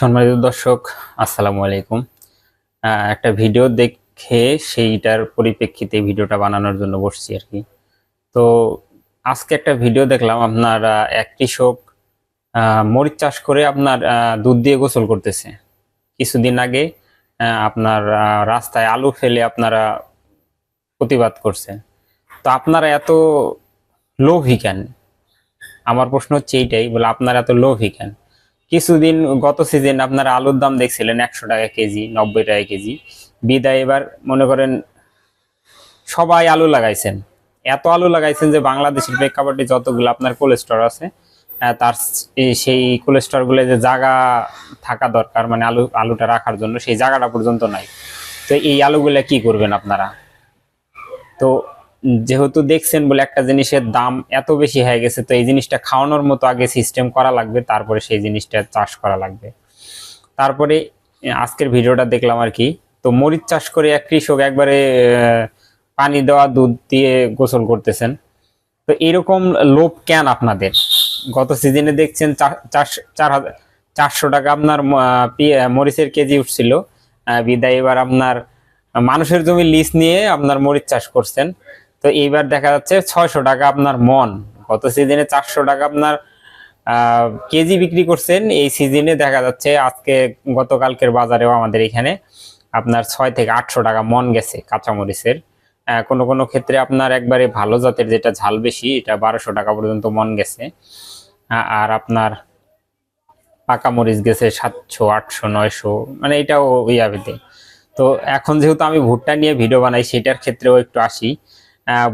সম্মানিত দর্শক, আসসালামু আলাইকুম। একটা ভিডিও দেখে সেইটার পরিপ্রেক্ষিতে ভিডিওটা বানানোর জন্য বসছি আর কি। তো আজকে একটা ভিডিও দেখলাম আপনার এক কৃষক মরিচ চাষ করে আপনার দুধ দিয়ে গোসল করতেছে। কিছুদিন আগে আপনার রাস্তায় আলু ফেলে আপনারা প্রতিবাদ করছে। তো আপনারা এত লোভী কেন? আমার প্রশ্ন হচ্ছে এইটাই, বলে আপনারা এত লোভী কেন? কিছুদিন গত সিজন আপনারা আলুর দাম দেখছিলেন একশো টাকা কেজি, নব্বই টাকা কেজি। বিদায় এবার মনে করেন সবাই আলু লাগাইছেন। এত আলু লাগাইছেন যে বাংলাদেশের প্রেক্ষাপটে যতগুলো আপনার কোলেস্টর আছে তার সেই কোলেস্টরগুলো যে জায়গা থাকা দরকার মানে আলু, আলুটা রাখার জন্য, সেই জায়গাটা পর্যন্ত নাই। তো এই আলুগুলো কি করবেন আপনারা? তো যেহেতু দেখছেন বলে একটা জিনিসের দাম এত বেশি হয়ে গেছে, তো এই জিনিসটা খাওয়ানোর মতো আগে সিস্টেম করা লাগবে, তারপরে সেই জিনিসটা চাষ করা লাগবে। তারপরে, আজকের ভিডিওটা দেখলাম আর কি, তো মরিচ চাষ করে এক কৃষক একবারে পানি দেওয়া, দুধ দিয়ে গোসল করতেছেন। তো এরকম লোভ কেন আপনাদের? গত সিজনে দেখছেন চার- হাজার চারশো টাকা আপনার মরিচের কেজি উঠছিল। বিদায় এবার আপনার, মানুষের জমি লিজ নিয়ে আপনার মরিচ চাষ করছেন। তো এইবার দেখা যাচ্ছে ছয়শো টাকা আপনার মন। গত সিজনে চারশো টাকা আপনার কেজি বিক্রি করছেন। এই সিজনে দেখা যাচ্ছে আজকে গতকালকের বাজারেও আমাদের এখানে আপনার ছয় থেকে আটশো টাকা মন গেছে কাঁচামরিচের। কোনো কোনো ক্ষেত্রে আপনার একবারে ভালো জাতের যেটা ঝাল বেশি, এটা বারোশো টাকা পর্যন্ত মন গেছে। আর আপনার পাকা মরিচ গেছে সাতশো, আটশো, নয়শো মানে এটাও ইয়াবেতে তো এখন যেহেতু আমি ভুট্টা নিয়ে ভিডিও বানাই, সেটার ক্ষেত্রেও একটু আসি।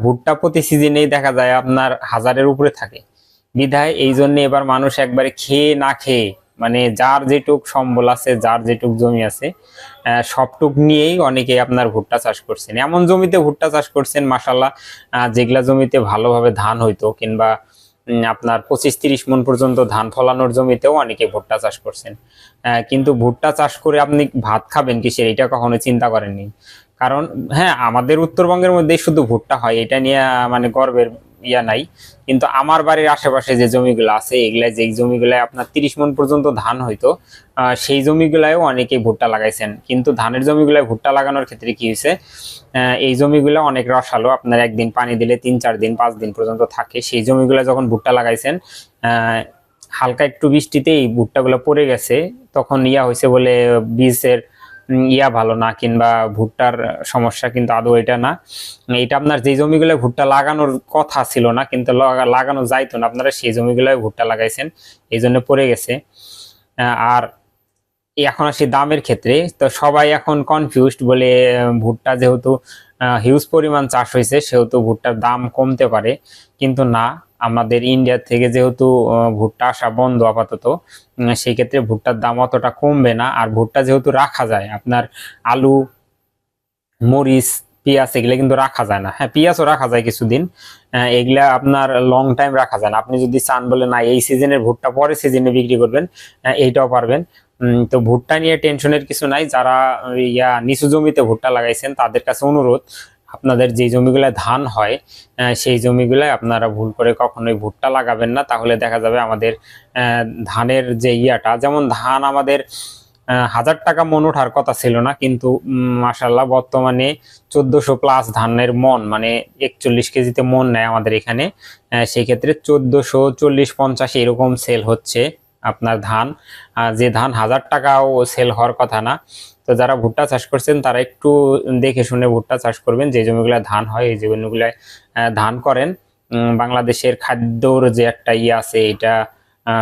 ভুট্টা প্রতি সিজনেই দেখা যায় আপনার হাজারের উপরে থাকে। বিধায় এই জন্য এবার মানুষ একবারে খেয়ে না খেয়ে মানে যার যেটুক সম্বল আছে, যার যেটুক জমি আছে সবটুক নিয়েই অনেকে আপনার ভুট্টা চাষ করছেন। এমন জমিতে ভুট্টা চাষ করছেন মাসাল্লাহ যেগুলা জমিতে ভালোভাবে ধান হইতো কিংবা আপনার পঁচিশ তিরিশ মন পর্যন্ত ধান ফলানোর জমিতেও অনেকে ভুট্টা চাষ করছেন। কিন্তু ভুট্টা চাষ করে আপনি ভাত খাবেন কিসের? এটা কখনো চিন্তা করেননি? কারণ হ্যাঁ আমাদের উত্তরবঙ্গের মধ্যেই শুধু ভুট্টা হয়, এটা নিয়ে মানে গর্বের ইয়া নাই। কিন্তু আমার বাড়ির আশেপাশে যে জমিগুলো আছে, এগুলা যে জমিগুলায় আপনার তিরিশ মন পর্যন্ত ধান হইতো সেই জমিগুলায়ও অনেকেই ভুট্টা লাগাইছেন। কিন্তু ধানের জমিগুলায় ভুট্টা লাগানোর ক্ষেত্রে কি হয়েছে এই জমিগুলো অনেক রসালো, আপনার একদিন পানি দিলে তিন, চার দিন, পাঁচ দিন পর্যন্ত থাকে। সেই জমিগুলো যখন ভুট্টা লাগাইছেন হালকা একটু বৃষ্টিতেই ভুট্টাগুলো পড়ে গেছে, তখন ইয়া হয়েছে বলে বীজের ইয়া ভালো না কিংবা ভুট্টার সমস্যা কিন্তু আদৌ এটা না। এটা আপনার যে জমিগুলো ভুট্টা লাগানোর কথা ছিল না, কিন্তু লাগানো যাইতো না, আপনারা সেই জমিগুলোয় ভুট্টা লাগাইছেন, এই জন্য পড়ে গেছে। আর এখন আসি দামের ক্ষেত্রে, তো সবাই এখন কনফিউজড বলে ভুট্টা যেহেতু হিউজ পরিমাণ চাষ হয়েছে, সেহেতু ভুট্টার দাম কমতে পারে। কিন্তু না, আমাদের ইন্ডিয়া থেকে যেহেতু ভুট্টা আসা বন্ধ আপাতত সেই ক্ষেত্রে ভুট্টার দাম অতটা কমবে না। আর ভুট্টা যেহেতু রাখা যায়, আপনার আলু, মরিচ পেঁয়াজ এগুলো কিন্তু রাখা যায় না। হ্যাঁ পেঁয়াজও রাখা যায় কিছুদিন। এগুলা আপনার লং টাইম রাখা যায় না। আপনি যদি চান বলে না, এই সিজনের ভুট্টা পরে সিজনে বিক্রি করবেন এইটাও পারবেন। তো ভুট্টা নিয়ে টেনশনের কিছু নাই। যারা ইয়া নিচু জমিতে ভুট্টা লাগাইছেন, তাদের কাছে অনুরোধ, আপনাদের যে জমিগুলায় ধান হয় সেই জমিগুলায় আপনারা ভুল করে কখনোই ভুট্টা লাগাবেন না। তাহলে দেখা যাবে আমাদের ধানের যে ইয়াটা, যেমন ধান আমাদের হাজার টাকা মন ওঠার কথা ছিল না কিন্তু মাসাল্লাহ বর্তমানে চোদ্দশো প্লাস ধানের মন মানে একচল্লিশ কেজিতে মন নেয় আমাদের এখানে। আহ, সেই ক্ষেত্রে চোদ্দশো চল্লিশ পঞ্চাশ এরকম সেল হচ্ছে আপনার ধান। যে ধান হাজার টাকাও সেল হওয়ার কথা না তো যারা ভুট্টা চাষ করছেন তারা একটু দেখে শুনে ভুট্টা চাষ করবেন যে জমিগুলো ধান হয় এই জমিগুলো ধান করেন। বাংলাদেশের খাদ্যর যে একটা ইয়ে আছে এটা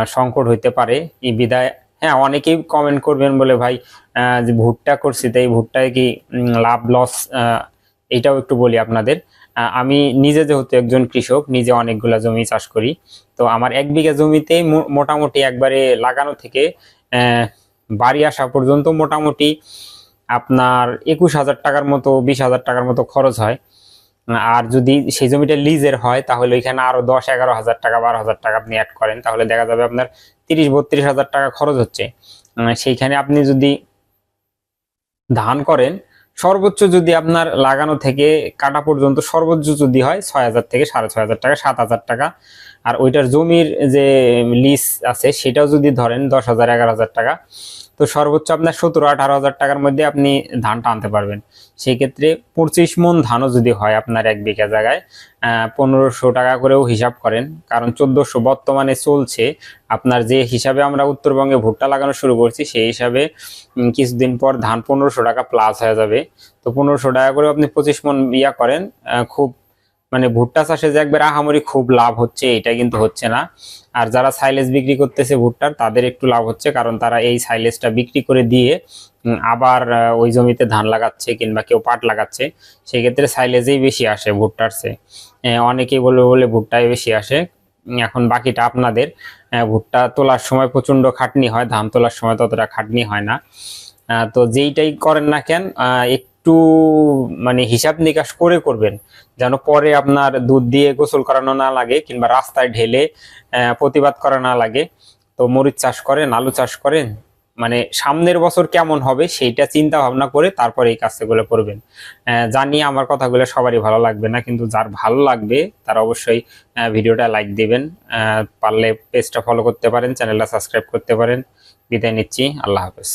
সংকট হইতে পারে। এই বিদায় হ্যাঁ অনেকেই কমেন্ট করবেন বলে, ভাই যে ভুট্টা করছি, তো এই ভুট্টায় কি লাভ লস এটাও একটু বলি আপনাদের। আমি নিজে যেহেতু একজন কৃষক, নিজে অনেকগুলা জমি চাষ করি, তো আমার এক বিঘা জমিতে মোটামুটি একবারে লাগানো থেকে বাড়ি আসা পর্যন্ত মোটামুটি আপনার একুশ হাজার টাকার মতো, বিশ হাজার টাকার মতো খরচ হয়। আর যদি সেই জমিটা লিজের হয় তাহলে ওইখানে আরও দশ এগারো হাজার টাকা বারো হাজার টাকা আপনি অ্যাড করেন তাহলে দেখা যাবে আপনার তিরিশ বত্রিশ হাজার টাকা খরচ হচ্ছে। উম, সেইখানে আপনি যদি ধান করেন সর্বোচ্চ যদি আপনার লাগানো থেকে কাটা পর্যন্ত সর্বোচ্চ যদি হয় ছয় হাজার থেকে সাড়ে ছয় হাজার টাকা সাত হাজার টাকা। আর ওইটার জমির যে লিজ আছে সেটাও যদি ধরেন দশ হাজার এগারো হাজার টাকা। তো সর্বোচ্চ আপনার সতেরো আঠারো হাজার টাকার মধ্যে আপনি ধানটা আনতে পারবেন। সেই ক্ষেত্রে পঁচিশ মন ধানও যদি হয় আপনার এক বিঘা জায়গায় পনেরোশো টাকা করেও হিসাব করেন, কারণ চোদ্দোশো বর্তমানে চলছে। আপনার যে হিসাবে আমরা উত্তরবঙ্গে ভুট্টা লাগানো শুরু করছি, সেই হিসাবে কিছুদিন পর ধান পনেরোশো টাকা প্লাস হয়ে যাবে। তো পনেরোশো টাকা করে আপনি পঁচিশ মন ইয়া করেন খুব মানে ভুট্টা চাষে যে একবার আহামরি খুব লাভ হচ্ছে, এটা কিন্তু হচ্ছে না। আর যারা সাইলেজ বিক্রি করতেছে ভুট্টার, তাদের একটু লাভ হচ্ছে, কারণ তারা এই সাইলেজটা বিক্রি করে দিয়ে আবার ওই জমিতে ধান লাগাচ্ছে কিংবা কেউ পাট লাগাচ্ছে সেই ক্ষেত্রে সাইলেজেই বেশি আসে ভুট্টার চেয়ে। অনেকেই বলবে, বলে ভুট্টাই বেশি আসে। এখন বাকিটা আপনাদের ভুট্টা তোলার সময় প্রচণ্ড খাটনি হয়, ধান তোলার সময় ততটা খাটনি হয় না। তো যেইটাই করেন না কেন একটু মানে হিসাব নিকাশ করে করবেন, যেন পরে আপনার দুধ দিয়ে গোসল করানো না লাগে কিংবা রাস্তায় ঢেলে প্রতিবাদ করা না লাগে। তো মরিচ চাষ করেন, আলু চাষ করেন মানে সামনের বছর কেমন হবে সেইটা চিন্তা ভাবনা করে তারপরে এই কাজগুলো করবেন। জানি আমার কথাগুলো সবারই ভালো লাগবে না, কিন্তু যার ভালো লাগবে তার অবশ্যই ভিডিওটা লাইক দিবেন। পারলে পেজটা ফলো করতে পারেন, চ্যানেলটা সাবস্ক্রাইব করতে পারেন। বিদায় নিচ্ছি, আল্লাহ হাফেজ।